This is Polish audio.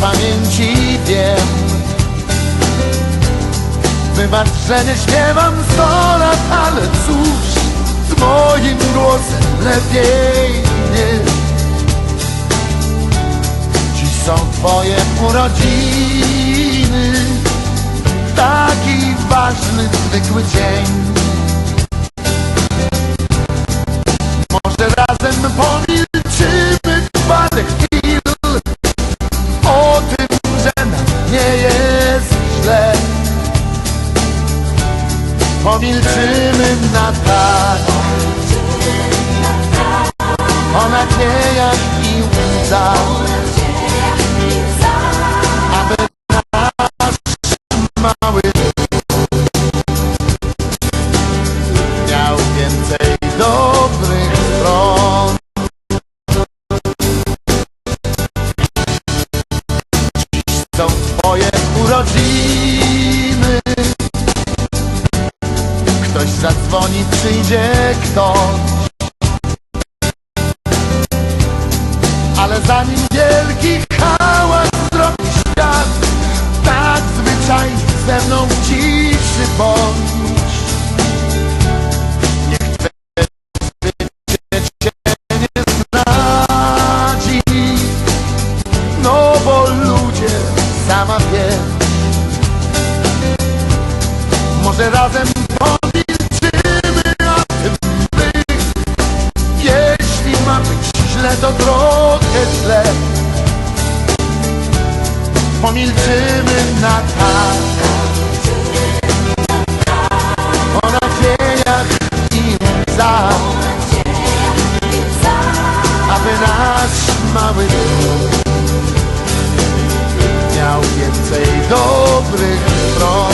pamięci wiem. Wybacz, że nie śpiewam sto lat, ale cóż Z moim głosem lepiej nie. Dziś są twoje urodziny Taki ważny, zwykły dzień Pomilczymy na tak. O nadziejach i Zadzwoni, przyjdzie ktoś. Ale zanim wielki hałas zrobi świat Tak zwyczajnie ze mną w ciszy bądź. Twe życie cię nie zdradzi No bo ludzie, sama wiesz Może razem trochę źle. Pomilczymy na tak. O nadziejach i łzach Aby nasz mały dom Miał więcej dobrych stron